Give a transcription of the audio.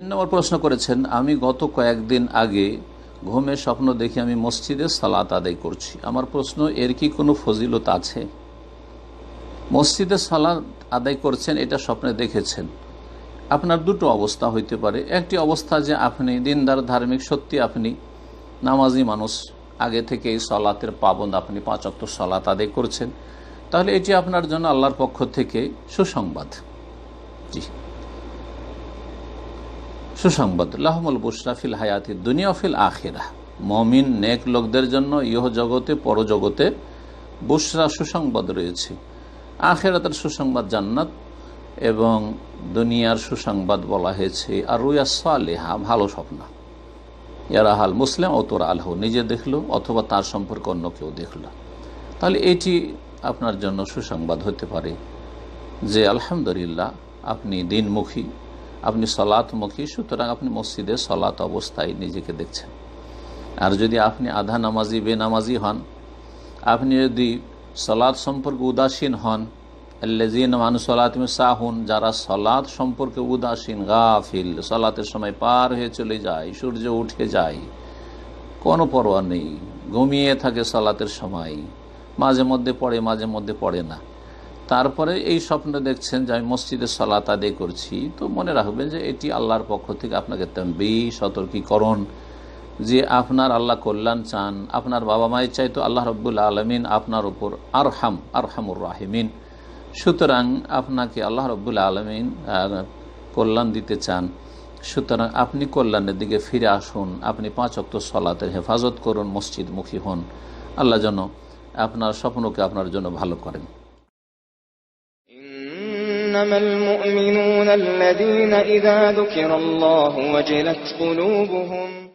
নম্বর প্রশ্ন করেছেন, আমি গত কয়েকদিন আগে ঘুমে স্বপ্ন দেখে আমি মসজিদে সালাত আদায় করছি। আমার প্রশ্ন, এর কি কোনো ফজিলত আছে? মসজিদে সালাত আদায় করছেন, এটা স্বপ্নে দেখেছেন। আপনার দুটো অবস্থা হইতে পারে। একটি অবস্থা যে আপনি দিনদার, ধার্মিক, সত্যি আপনি নামাজি মানুষ, আগে থেকে এই সলাতের পাবন আপনি পাঁচ অক্ট সলাত আদায় করছেন। তাহলে এটি আপনার জন্য আল্লাহর পক্ষ থেকে সুসংবাদ। জি। সুসংবাদ, লাহমুল বুশরাফিল হায়াতি দুনিয়া ফিল আখিরা। মমিন, নেক লোকদের জন্য ইহ জগতে পরজগতে বুশরা সুসংবাদ রয়েছে। আখেরাতের সুসংবাদ জান্নাত এবং দুনিয়ার সুসংবাদ বলা হয়েছে আর রুয়া সালেহা, ভালো স্বপ্ন। ইয়ারাহাল মুসলিম ও তোরা আলহ, নিজে দেখল অথবা তার সম্পর্কে অন্য কেউ দেখল। তাহলে এটি আপনার জন্য সুসংবাদ হতে পারে যে, আলহামদুলিল্লাহ, আপনি দিনমুখী আপনি সলাৎমুখী সুতরাং আপনি মসজিদে সলাৎ অবস্থায় নিজেকে দেখছেন। আর যদি আপনি আধা নামাজি, বেনামাজি হন, আপনি যদি সলাৎ সম্পর্কে উদাসীন হন আল্লাজিন মানু সলাতমে সাহুন, যারা সলাৎ সম্পর্কে উদাসীন, গাফিল, সলাতের সময় পার হয়ে চলে যায়, সূর্য উঠে যায়, কোনো পরোয়া নেই, ঘুমিয়ে থাকে সলাতের সময়, মাঝে মধ্যে পড়ে, মাঝে মধ্যে পড়ে না। তারপরে এই স্বপ্ন দেখছেন যে আমি মসজিদে সলাত আদায় করছি, তো মনে রাখবেন যে এটি আল্লাহর পক্ষ থেকে আপনাকে তেমবি সতর্কীকরণ, যে আপনার আল্লাহ কল্যাণ চান, আপনার বাবা মায়ের চাইতো আল্লাহ রব্বুল আলমিন আপনার উপর আরহাম, আরহামুর রাহিমিন। সুতরাং আপনাকে আল্লাহ রব্বুল আলমিন কল্যাণ দিতে চান। সুতরাং আপনি কল্যাণের দিকে ফিরে আসুন, আপনি পাঁচ অক্ত সলাতের হেফাজত করুন, মসজিদমুখী হন। আল্লাহ যেন আপনার স্বপ্নকে আপনার জন্য ভালো করেন। إنما المؤمنون الذين إذا ذكر الله وجلت قلوبهم